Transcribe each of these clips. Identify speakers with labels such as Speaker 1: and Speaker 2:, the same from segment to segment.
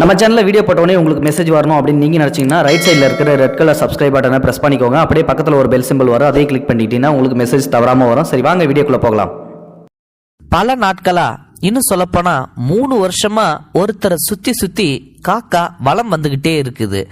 Speaker 1: நம்ம சேனலில் வீடியோ போட்டோடனே உங்களுக்கு மெசேஜ் வரணும் அப்படின்னு நீங்கள் நினச்சிங்கன்னா ரைட் சைடில் இருக்கிற ரெட் கலர் சப்ஸ்கிரைப் பட்டனை ப்ரெஸ் பண்ணிக்கோங்க. அப்படியே பக்கத்தில் ஒரு பெல் சிம்பிள் வரும். அதே கிளிக் பண்ணிட்டீங்கன்னா உங்களுக்கு மெசேஜ் தவறாமல் வரும். சரி வாங்க வீடியோக்குள்ளே போகலாம்.
Speaker 2: பல நாட்களா இன்னும் சொல்லப்போனா மூணு வருஷமா ஒருத்தரை சுத்தி சுத்தி காக்கா வளம் வந்துகிட்டே இருக்குது.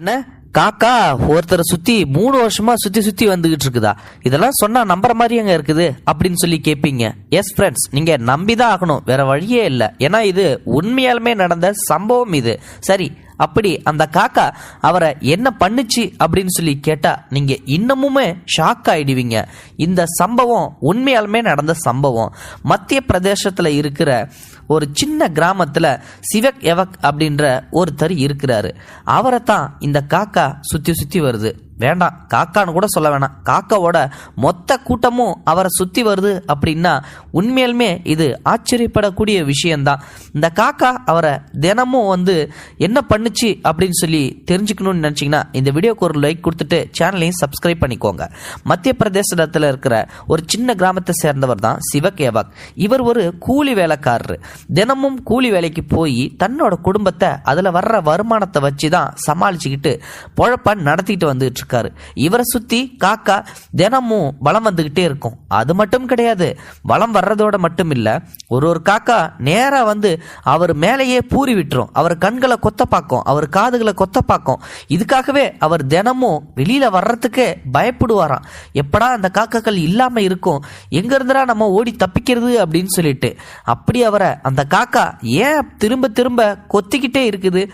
Speaker 2: என்ன? காக்கா ஒருத்தரை சுத்தி மூணு வருஷமா சுத்தி சுத்தி வந்துகிட்டு இருக்குதா? இதெல்லாம் சொன்னா நம்புற மாதிரி எங்க இருக்குது? அப்படின்னு சொல்லி கேட்பீங்க எஸ் ஃப்ரெண்ட்ஸ் நீங்க நம்பிதான் ஆகணும். வேற வழியே இல்லை. ஏன்னா இது உண்மையாலுமே நடந்த சம்பவம் இது. சரி அப்படி அந்த காக்கா அவரை என்ன பண்ணுச்சு அப்படின்னு சொல்லி கேட்டா நீங்க இன்னமுமே ஷாக் ஆயிடுவீங்க. இந்த சம்பவம் உண்மையாலுமே நடந்த சம்பவம். மத்திய பிரதேசத்துல இருக்கிற ஒரு சின்ன கிராமத்துல சிவக் எவக் அப்படின்ற ஒருத்தர் இருக்கிறாரு. அவரை தான் இந்த காக்கா சுத்தி சுத்தி வருது. வேண்டாம். காக்கான்னு கூட சொல்ல வேணாம். காக்காவோட மொத்த கூட்டமும் அவரை சுற்றி வருது அப்படின்னா உண்மையிலுமே இது ஆச்சரியப்படக்கூடிய விஷயம்தான். இந்த காக்கா அவரை தினமும் வந்து என்ன பண்ணுச்சு அப்படின்னு சொல்லி தெரிஞ்சுக்கணும்னு நினச்சிங்கன்னா இந்த வீடியோக்கு ஒரு லைக் கொடுத்துட்டு சேனலையும் சப்ஸ்கிரைப் பண்ணிக்கோங்க. மத்திய பிரதேசத்தில் இருக்கிற ஒரு சின்ன கிராமத்தை சேர்ந்தவர் தான் சிவகேவாக். இவர் ஒரு கூலி வேலைக்காரர். தினமும் கூலி வேலைக்கு போய் தன்னோட குடும்பத்தை அதில் வர்ற வருமானத்தை வச்சு தான் சமாளிச்சுக்கிட்டு பொழப்ப நடத்திட்டு வந்துட்டு இருக்காரு இவரை சுத்தி காக்கா தினமும் வளம் வந்துகிட்டே இருக்கும். அது மட்டும் கிடையாது. வளம் வர்றதோட மட்டும் இல்ல ஒரு ஒரு காக்கா நேரா வந்து அவர் மேலேயே பூரி விட்டுரும். அவர் கண்களை கொத்த பார்க்கும். அவர் காதுகளை கொத்த பார்க்கும். இதுக்காகவே அவர் தினமும் வெளியில வர்றதுக்கே பயப்படுவாராம். எப்படா அந்த காக்காக்கள் இல்லாம இருக்கும்? எங்கேருந்துடா நம்ம ஓடி தப்பிக்கிறது அப்படின்னு சொல்லிட்டு. அப்படி அவரை அந்த காக்கா ஏன் திரும்ப திரும்ப கொத்திக்கிட்டே இருக்குது?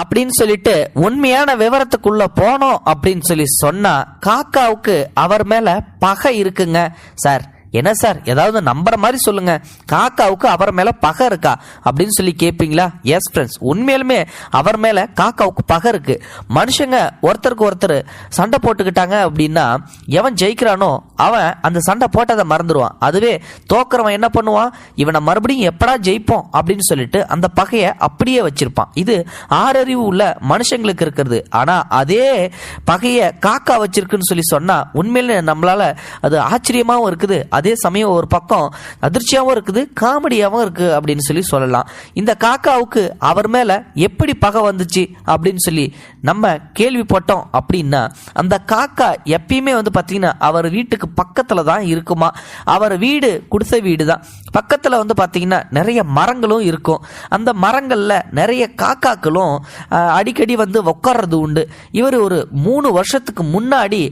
Speaker 2: அப்படின்னு சொல்லிட்டு உண்மையான விவரத்துக்குள்ள போனோம் அப்படின்னு சொல்லி சொன்னா காக்காவுக்கு அவர் மேல பகை இருக்குங்க. சார் என்ன சார்? ஏதாவது நம்புற மாதிரி சொல்லுங்க. காக்காவுக்கு அவர் மேல பகை இருக்கா? அப்படின்னு சொல்லி கேட்பீங்களா எஸ் ஃப்ரெண்ட்ஸ் உண்மையிலுமே அவர் மேல காக்காவுக்கு பகை இருக்கு. மனுஷங்க ஒருத்தருக்கு ஒருத்தர் சண்டை போட்டுக்கிட்டாங்க அப்படின்னா எவன் ஜெயிக்கிறானோ அவன் அந்த சண்டை போட்டதை மறந்துடுவான் அதுவே தோக்குறவன் என்ன பண்ணுவான்? இவனை மறுபடியும் எப்படா ஜெயிப்போம் அப்படின்னு சொல்லிட்டு அந்த பகையை அப்படியே வச்சிருப்பான். இது ஆறறிவு உள்ள மனுஷங்களுக்கு இருக்கிறது. ஆனா அதே பகையை காக்கா வச்சிருக்குன்னு சொல்லி சொன்னா உண்மையில நம்மளால அது ஆச்சரியமாவும் இருக்குது. அதே சமயம் ஒரு பக்கம் அதிர்ச்சியாகவும் இருக்குது காமெடியாகவும் இருக்குது அப்படின்னு சொல்லி சொல்லலாம். இந்த காக்காவுக்கு அவர் மேலே எப்படி பகை வந்துச்சு அப்படின்னு சொல்லி நம்ம கேள்விப்பட்டோம் அப்படின்னா அந்த காக்கா எப்பயுமே வந்து பார்த்தீங்கன்னா அவர் வீட்டுக்கு பக்கத்தில் தான் இருக்குமா? அவர் வீடு குடிசை வீடு தான். பக்கத்தில் வந்து பார்த்தீங்கன்னா நிறைய மரங்களும் இருக்கும். அந்த மரங்களில் நிறைய காக்காக்களும் அடிக்கடி வந்து உட்கார்றது உண்டு. இவர் ஒரு மூணு வருஷத்துக்கு முன்னாடி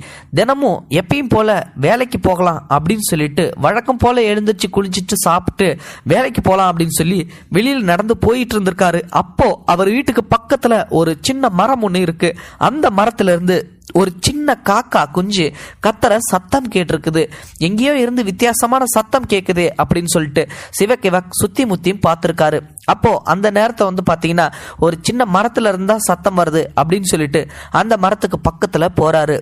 Speaker 2: தினமும் எப்பயும் போல வேலைக்கு போகலாம் அப்படின்னு சொல்லிட்டு வழக்கம் போல எழுந்திரிச்சு குளிச்சிட்டு சாப்பிட்டு வேலைக்கு போகலாம் அப்படின்னு சொல்லி வெளியில் நடந்து போயிட்டு இருந்திருக்காரு. அப்போ அவர் வீட்டுக்கு பக்கத்துல ஒரு சின்ன மரம் ஒன்று இருக்கு. அந்த மரத்துல இருந்து ஒரு சின்ன காக்கா குஞ்சு கத்தர சத்தம் கேட்டிருக்குது. எங்கேயோ இருந்து வித்தியாசமான சத்தம் கேட்குது அப்படின்னு சொல்லிட்டு சிவகிவக் சுத்தி முத்தியும் பார்த்துருக்காரு. அப்போ அந்த நேரத்தை வந்து பாத்தீங்கன்னா ஒரு சின்ன மரத்துல இருந்தா சத்தம் வருது அப்படின்னு சொல்லிட்டு அந்த மரத்துக்கு பக்கத்துல போறாரு.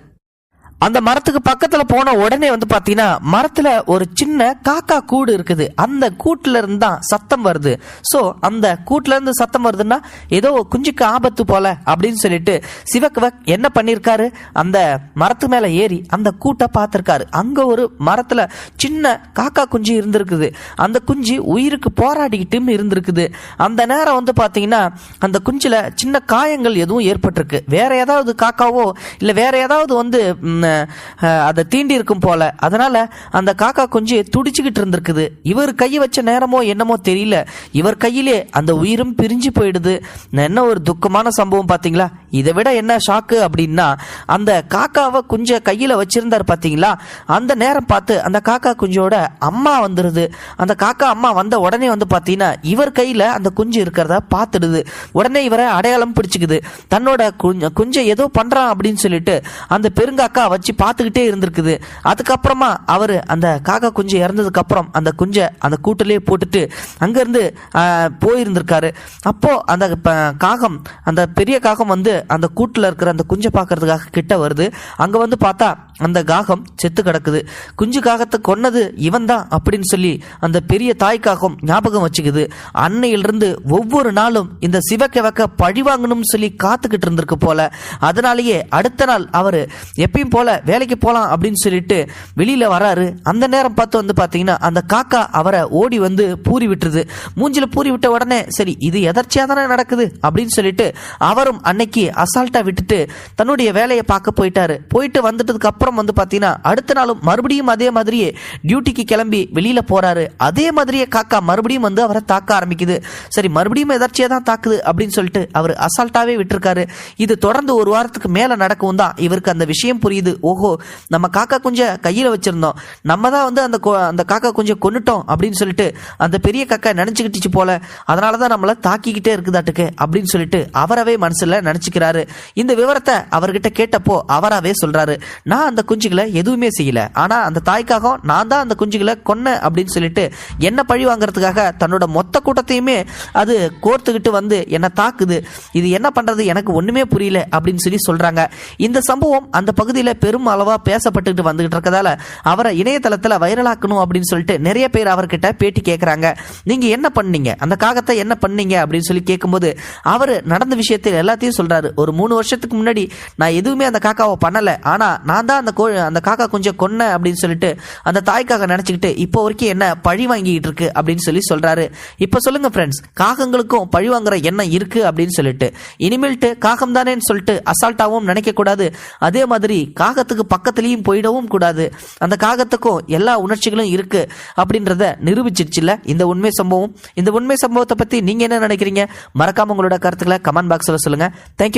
Speaker 2: அந்த மரத்துக்கு பக்கத்துல போன உடனே வந்து பாத்தீங்கன்னா மரத்துல ஒரு சின்ன காக்கா கூடு இருக்குது. அந்த கூட்டுல இருந்து தான் சத்தம் வருது. சோ அந்த கூட்டுல இருந்து சத்தம் வருதுன்னா ஏதோ குஞ்சுக்கு ஆபத்து போல அப்படின்னு சொல்லிட்டு சிவக்குவக் என்ன பண்ணிருக்காரு? அந்த மரத்து மேல ஏறி அந்த கூட்டை பார்த்திருக்காரு. அங்க ஒரு மரத்துல சின்ன காக்கா குஞ்சு இருந்திருக்குது. அந்த குஞ்சு உயிருக்கு போராடிக்கிட்டும் இருந்திருக்குது. அந்த நேரம் வந்து பாத்தீங்கன்னா அந்த குஞ்சுல சின்ன காயங்கள் எதுவும் ஏற்பட்டிருக்கு. வேற ஏதாவது காக்காவோ இல்ல வேற ஏதாவது வந்து அதை தீண்டி இருக்கும் போல. அதனால அந்த காக்கா குஞ்சு துடிச்சுக்கிட்டு இருந்திருக்குது. இவர் கையை வச்ச நேரமோ என்னமோ தெரியல. இவர் கையிலே அந்த உயிரும் பிரிஞ்சு போயிடுது. என்ன ஒரு துக்கமான சம்பவம் பார்த்தீங்களா இதை விட என்ன ஷாக்கு அப்படின்னா அந்த காக்காவை குஞ்ச கையில் வச்சிருந்தார் பார்த்தீங்களா அந்த நேரம் பார்த்து அந்த காக்கா குஞ்சோட அம்மா வந்துடுது அந்த காக்கா அம்மா வந்த உடனே வந்து பார்த்தீங்கன்னா இவர் கையில் அந்த குஞ்சு இருக்கிறத பார்த்துடுது. உடனே இவரை அடையாளம் பிடிச்சிக்குது. தன்னோட குஞ்ச குஞ்சை ஏதோ பண்ணுறான் அப்படின்னு சொல்லிட்டு அந்த பெருங்காக்கா வச்சு பார்த்துக்கிட்டே இருந்திருக்குது. அதுக்கப்புறமா அவர் அந்த காக்கா குஞ்சு இறந்ததுக்கப்புறம் அந்த குஞ்சை அந்த கூட்டிலே போட்டுட்டு அங்கேருந்து போயிருந்திருக்காரு. அப்போது அந்த ப- காகம் அந்த பெரிய காகம் வந்து அந்த கூட்டில் இருக்கிற அந்த குஞ்சை பார்க்கறதுக்காக கிட்ட வருது. அங்கே வந்து பார்த்தா அந்த காகம் செத்து கிடக்குது. குஞ்சு காகத்தை கொன்னது இவன் தான் அப்படின்னு சொல்லி அந்த பெரிய தாய் காகம் ஞாபகம் வச்சுக்குது. அன்னையிலிருந்து ஒவ்வொரு நாளும் இந்த சிவக்கிழக்க பழி வாங்கணும்னு சொல்லி காத்துக்கிட்டு இருந்திருக்கு போல. அதனாலேயே அடுத்த நாள் அவர் எப்பயும் போல வேலைக்கு போகலாம் அப்படின்னு சொல்லிட்டு வெளியில் வராரு. அந்த நேரம் பார்த்து வந்து பார்த்தீங்கன்னா அந்த காக்கா அவரை ஓடி வந்து பூரி விட்டுருது. மூஞ்சில பூரி விட்ட உடனே சரி இது எதர்ச்சியாக தானே நடக்குது அப்படின்னு சொல்லிட்டு அவரும் அன்னைக்கு அசால்ட்டா விட்டுட்டு தன்னுடைய வேலையை பார்க்க போயிட்டாரு. போயிட்டு வந்துட்டதுக்கு அப்புறம் வந்து பார்த்தீங்கன்னா அடுத்த நாளும் மறுபடியும் அதே மாதிரியே டியூட்டிக்கு கிளம்பி வெளியில போறாரு. அதே மாதிரியே காக்கா மறுபடியும் வந்து அவரை தாக்க ஆரம்பிக்குது. சரி மறுபடியும் எதாச்சியாக தான் தாக்குது அப்படின்னு சொல்லிட்டு அவர் அசால்ட்டாவே விட்டுருக்காரு. இது தொடர்ந்து ஒரு வாரத்துக்கு மேல நடக்கவும் தான். இவருக்கு அந்த விஷயம் புரியுது. ஓஹோ நம்ம காக்கா குஞ்ச கையில் வச்சிருந்தோம். நம்ம தான் வந்து அந்த அந்த காக்கா குஞ்ச கொன்னுட்டோம் அப்படின்னு சொல்லிட்டு அந்த பெரிய காக்கா நினச்சிக்கிட்டுச்சு போல. அதனாலதான் நம்மளை தாக்கிக்கிட்டே இருக்குதாட்டுக்கு அப்படின்னு சொல்லிட்டு அவரவே மனசில் நினச்சிக்க நினைச்சுக்கிறாரு இந்த விவரத்தை அவர்கிட்ட கேட்டப்போ அவராவே சொல்றாரு. நான் அந்த குஞ்சுகளை எதுவுமே செய்யல. ஆனா அந்த தாய்க்காக நான் தான் அந்த குஞ்சுகளை கொன்ன அப்படின்னு சொல்லிட்டு என்ன பழி வாங்குறதுக்காக தன்னோட மொத்த கூட்டத்தையுமே அது கோர்த்துக்கிட்டு வந்து என்னை தாக்குது. இது என்ன பண்றது? எனக்கு ஒண்ணுமே புரியல அப்படின்னு சொல்லி சொல்றாங்க. இந்த சம்பவம் அந்த பகுதியில் பெரும் அளவா பேசப்பட்டுக்கிட்டு வந்துகிட்டு இருக்கதால அவரை இணையதளத்தில் வைரலாக்கணும் அப்படின்னு சொல்லிட்டு நிறைய பேர் அவர்கிட்ட பேட்டி கேட்குறாங்க நீங்க என்ன பண்ணீங்க? அந்த காகத்தை என்ன பண்ணீங்க? அப்படின்னு சொல்லி கேட்கும்போது அவர் நடந்த விஷயத்தில் எல்லாத்தையும் சொல்றாரு. ஒரு மூணு வருஷத்துக்கு முன்னாடி நான் எதுவுமே அந்த காக்காவை பண்ணல. ஆனால் நான் தான் அந்த கோ அந்த காக்கா கொஞ்சம் கொன்னேன் அப்படின்னு சொல்லிட்டு அந்த தாய்க்காக நினச்சிக்கிட்டு இப்போ வரைக்கும் என்ன பழி வாங்கிக்கிட்டு இருக்கு அப்படின்னு சொல்லி சொல்றாரு. இப்போ சொல்லுங்க ஃப்ரெண்ட்ஸ் காகங்களுக்கும் பழி வாங்குற எண்ணம் இருக்குது அப்படின்னு சொல்லிட்டு. இனிமேல்ட்டு காகம் தானேன்னு சொல்லிட்டு அசால்ட்டாகவும் நினைக்கக்கூடாது அதே மாதிரி காகத்துக்கு பக்கத்துலேயும் போயிடவும் கூடாது. அந்த காகத்துக்கும் எல்லா உணர்ச்சிகளும் இருக்குது அப்படின்றத நிரூபிச்சிருச்சுல இந்த உண்மை சம்பவம். இந்த உண்மை சம்பவத்தை பற்றி நீங்கள் என்ன நினைக்கிறீங்க? மறக்காம உங்களோட கருத்துக்களை கமெண்ட் பாக்ஸில் சொல்லுங்க. தேங்க்யூ